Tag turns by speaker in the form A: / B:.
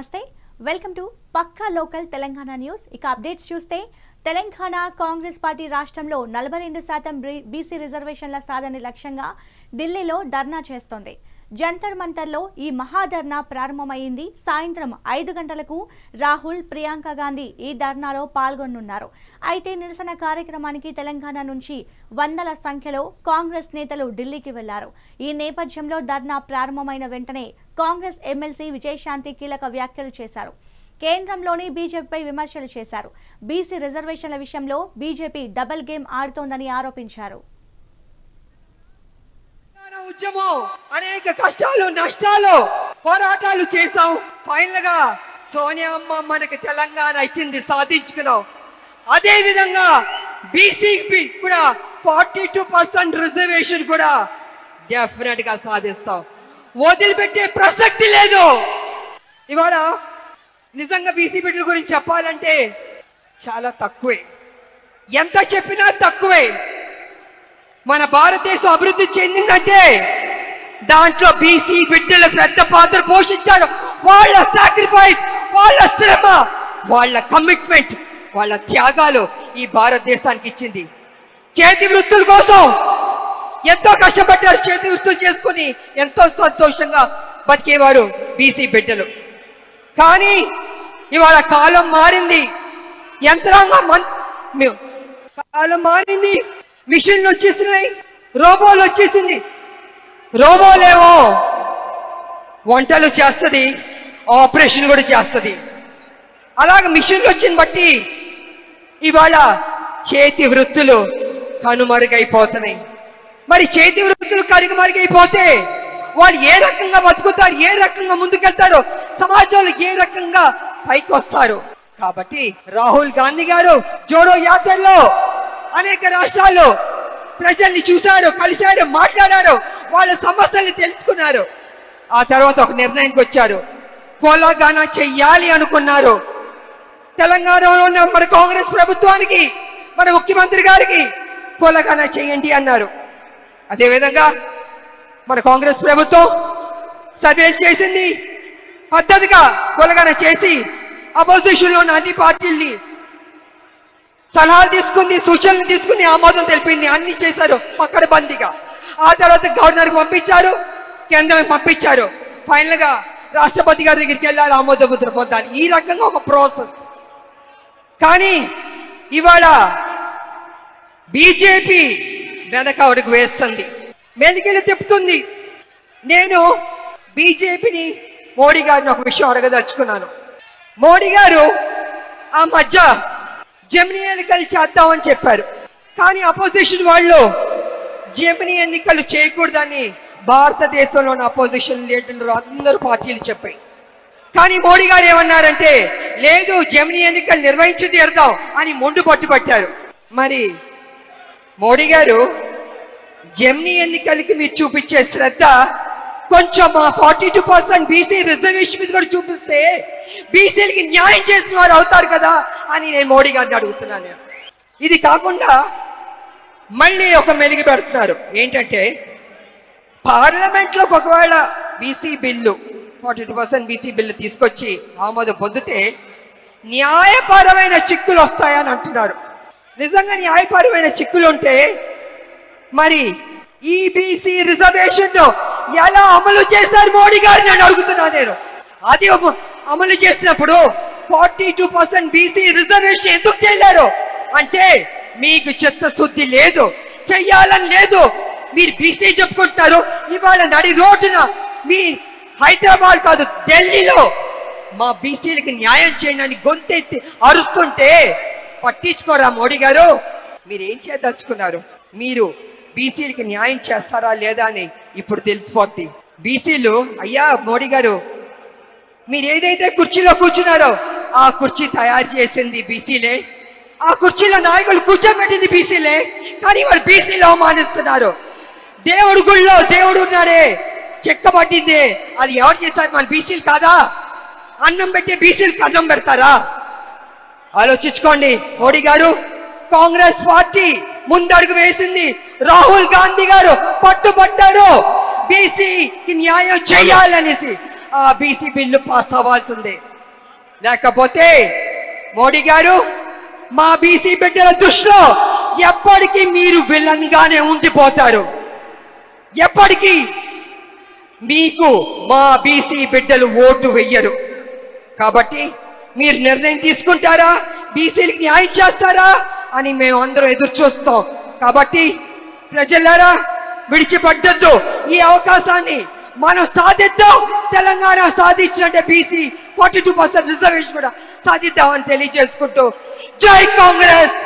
A: నమస్తే. Welcome to Pakka local Telangana news. ఇక updates చూస్తే తెలంగాణ కాంగ్రెస్ పార్టీ రాష్ట్రంలో నలభై రెండు శాతం బీసీ రిజర్వేషన్ల సాధన లక్ష్యంగా ఢిల్లీలో ధర్నా చేస్తోంది. జంతర్ మంతర్లో ఈ మహాధర్నా ప్రారంభమైంది. సాయంత్రం ఐదు గంటలకు రాహుల్ ప్రియాంక గాంధీ ఈ ధర్నాలో పాల్గొనున్నారు. అయితే నిరసన కార్యక్రమానికి తెలంగాణ నుంచి వందల సంఖ్యలో కాంగ్రెస్ నేతలు ఢిల్లీకి వెళ్ళారు. ఈ నేపథ్యంలో ధర్నా ప్రారంభమైన వెంటనే కాంగ్రెస్ ఎమ్మెల్సీ విజయశాంతి కీలక వ్యాఖ్యలు చేశారు. కేంద్రంలోని బీజేపీపై విమర్శలు చేశారు. బీసీ రిజర్వేషన్ల విషయంలో బీజేపీ డబుల్ గేమ్ ఆడుతోందని ఆరోపించారు.
B: ఉద్యమం అనేక కష్టాలు నష్టాలు పోరాటాలు చేశాం. ఫైనల్గా సోనియా అమ్మ మనకి తెలంగాణ ఇచ్చింది సాధించుకున్నాం. అదే విధంగా బీసీపీ కూడా ఫార్టీ టూ పర్సెంట్ రిజర్వేషన్ కూడా డెఫినెట్గా సాధిస్తాం. వదిలిపెట్టే ప్రసక్తి లేదు. ఇవాళ నిజంగా బీసీ బిడ్డల గురించి చెప్పాలంటే చాలా తక్కువే. ఎంత చెప్పినా తక్కువే. మన భారతదేశం అభివృద్ధి చెందిందంటే దాంట్లో బీసీ బిడ్డలు పెద్ద పాత్ర పోషించారు వాళ్ళ సాక్రిఫైస్ వాళ్ళ శ్రమ వాళ్ళ కమిట్మెంట్ వాళ్ళ త్యాగాలు ఈ భారతదేశానికి ఇచ్చింది. చేతి వృత్తుల కోసం ఎంతో కష్టపడ్డారు. చేతి వృత్తులు చేసుకుని ఎంతో సంతోషంగా బతికేవారు బీసీ బిడ్డలు. కానీ ఇవాళ కాలం మారింది. యంత్రాంగం మన్- కాలం మారింది. మిషన్లు వచ్చేసినాయి రోబోలు వచ్చేసింది. రోబోలేమో వంటలు చేస్తుంది ఆపరేషన్ కూడా చేస్తుంది. అలాగ మిషన్లు వచ్చిన బట్టి ఇవాళ చేతి వృత్తులు కనుమరుగైపోతున్నాయి. మరి చేతి వృత్తులు కనుమరుగైపోతే వాళ్ళు ఏ రకంగా బతుకుతారు ఏ రకంగా ముందుకెళ్తారు సమాజంలో ఏ రకంగా పైకి వస్తారు కాబట్టి రాహుల్ గాంధీ గారు జోడో యాత్రలో అనేక రాష్ట్రాల్లో ప్రజల్ని చూశారు కలిశారు మాట్లాడారు వాళ్ళ సమస్యల్ని తెలుసుకున్నారు. ఆ తర్వాత ఒక నిర్ణయానికి వచ్చారు. కోలాగానా చెయ్యాలి అనుకున్నారు. తెలంగాణలో ఉన్న మన కాంగ్రెస్ ప్రభుత్వానికి మన ముఖ్యమంత్రి గారికి కోలాగానా చేయండి అన్నారు. అదేవిధంగా మన కాంగ్రెస్ ప్రభుత్వం సర్వేలు చేసింది? పద్ధతిగా కొలగన చేసి అపోజిషన్లో ఉన్న అన్ని పార్టీల్ని సలహాలు తీసుకుంది సూచనలు తీసుకుని ఆమోదం తెలిపింది అన్ని చేశారు పక్కడ బందీగా. ఆ తర్వాత గవర్నర్కి పంపించారు కేంద్రం పంపించారు. ఫైనల్గా రాష్ట్రపతి గారి దగ్గరికి వెళ్ళాలి ఆమోద ముద్ర పొందాలి. ఈ రకంగా ఒక ప్రాసెస్. కానీ ఇవాళ బీజేపీ వెనక అడుగు వేస్తుంది. మెలికెళ్ళి చెప్తుంది నేను బీజేపీని మోడీ గారిని ఒక విషయం అడగదలుచుకున్నాను. మోడీ గారు ఆ మధ్య జమినీ ఎన్నికలు చేద్దామని చెప్పారు. కానీ అపోజిషన్ వాళ్ళు జమినీ ఎన్నికలు చేయకూడదని భారతదేశంలోని అపోజిషన్ లీడర్లు అందరూ పార్టీలు చెప్పాయి. కానీ మోడీ గారు ఏమన్నారంటే లేదు జమినీ ఎన్నికలు నిర్వహించి తీరుతాం అని మొండు పట్టుబట్టారు మరి మోడీ గారు జమినీ ఎన్నికలకి మీరు చూపించే శ్రద్ధ కొంచెం మా forty two percent BC reservation మీద కూడా చూపిస్తే బీసీలకి న్యాయం చేసిన వారు అవుతారు కదా. అని నేను మోడీ గారిని అడుగుతున్నాను నేను. ఇది కాకుండా మళ్ళీ ఒక మెలిగి పెడుతున్నారు. ఏంటంటే పార్లమెంట్లోకి ఒకవేళ BC bill forty two percent BC bill తీసుకొచ్చి ఆమోదం పొందితే న్యాయపరమైన చిక్కులు వస్తాయని అంటున్నారు. నిజంగా న్యాయపరమైన చిక్కులు ఉంటే మరి ఈ బీసీ రిజర్వేషన్ ఎలా అమలు చేశారు మోడీ గారు నేను అడుగుతున్నాను నేను. అది అమలు చేసినప్పుడు forty two percent BC reservation ఎందుకు చేయలేరు? అంటే మీకు చిత్తశుద్ధి లేదు చెయ్యాలని లేదు. మీరు బీసీ చెప్పుకుంటారు ఇవాళ నడి రోడ్డున మీ హైదరాబాద్ కాదు ఢిల్లీలో మా బీసీలకి న్యాయం చేయండి అని గొంతెత్తి అరుస్తుంటే పట్టించుకోరా మోడీ గారు? మీరు ఏం చేయదలుచుకున్నారు? మీరు బీసీలకి న్యాయం చేస్తారా లేదా అని ఇప్పుడు తెలిసిపోద్ది. బీసీలు అయ్యా మోడీ గారు మీరు ఏదైతే కుర్చీలో కూర్చున్నారో ఆ కుర్చీ తయారు చేసింది బీసీలే. ఆ కుర్చీలో నాయకులు కూర్చోబెట్టింది బీసీలే. కానీ వాళ్ళు బీసీలు అవమానిస్తున్నారు. దేవుడు గుళ్ళో దేవుడు ఉన్నాడే. చెక్క పట్టింది. అది ఎవరు చేశారు? మన బీసీలు కాదా? అన్నం పెట్టే బీసీలకు అన్నం పెడతారా? ఆలోచించుకోండి. మోడీ గారు కాంగ్రెస్ పార్టీ ముందడుగు వేసింది. రాహుల్ గాంధీ గారు పట్టుబట్టారు. బీసీకి న్యాయం చేయాలనేసి. ఆ బీసీ బిల్లు పాస్ అవ్వాల్సిందే. లేకపోతే మోడీ గారు మా బీసీ బిడ్డల దృష్టిలో ఎప్పటికీ మీరు విలన్గానే ఉండిపోతారు. ఎప్పటికీ మీకు మా బీసీ బిడ్డలు ఓటు వెయ్యరు. కాబట్టి మీరు నిర్ణయం తీసుకుంటారా? బీసీలకు న్యాయం చేస్తారా? అని మేము అందరం ఎదురు చూస్తాం. కాబట్టి ప్రజలారా విడిచిపడ్డద్దు ఈ అవకాశాన్ని మనం సాధిద్దాం. Telangana సాధించినట్టే BC forty two percent reservation కూడా సాధిద్దామని తెలియజేసుకుంటూ జై కాంగ్రెస్!